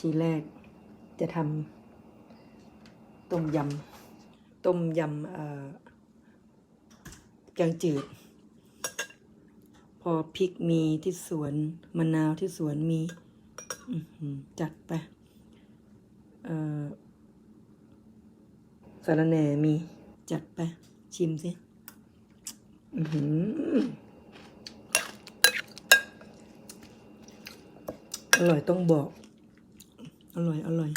ทีแรกจะทำต้มยำต้มยำเอ่อแกงจืด พอพริกมีที่สวนมะนาวที่สวนมีจัดไปสารแหน่มีจัดไป ชิมสิอร่อยต้องบอก อร่อย อร่อย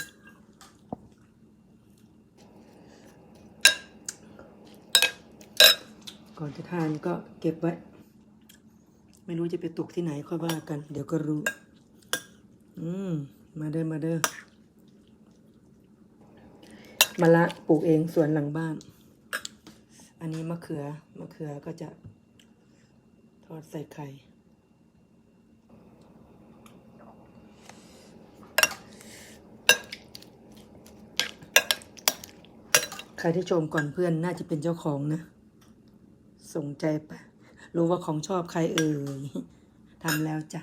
ก่อนจะทานก็เก็บไว้ ไม่รู้จะไปตกที่ไหนค่อยว่ากัน เดี๋ยวก็รู้ อืม มาเด้อ มาเด้อมะละปลูกเองสวนหลังบ้าน อันนี้มะเขือ มะเขือก็จะทอดใส่ไข่ ครที่ชมก่อนเพื่อนน่าจะเป็นเจ้าของนะส่งใจไปรู้ว่าของชอบใครเอ่ยทำแล้วจ้ะ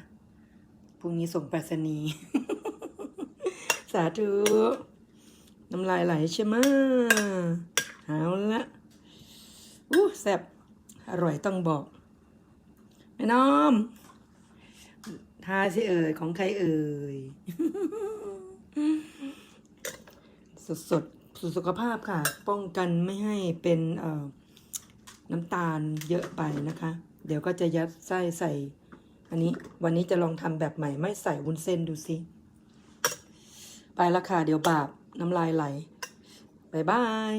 พรุ่งนี้ส่งไปรษณีย์สาธุน้ำลายไหลใช่ไหมเอาละอู้แซ่บอร่อยต้องบอกแม่น้อมทาสิเอ่ยของใครเอ่ยสดสด สุสุขภาพค่ะ ป้องกันไม่ให้เป็นน้ำตาลเยอะไปนะคะ เดี๋ยวก็จะยัดไส้ใส่ อันนี้วันนี้จะลองทำแบบใหม่ไม่ใส่วุ้นเส้นดูสิ ไปละค่ะ เดี๋ยวบาปน้ำลายไหลบายบาย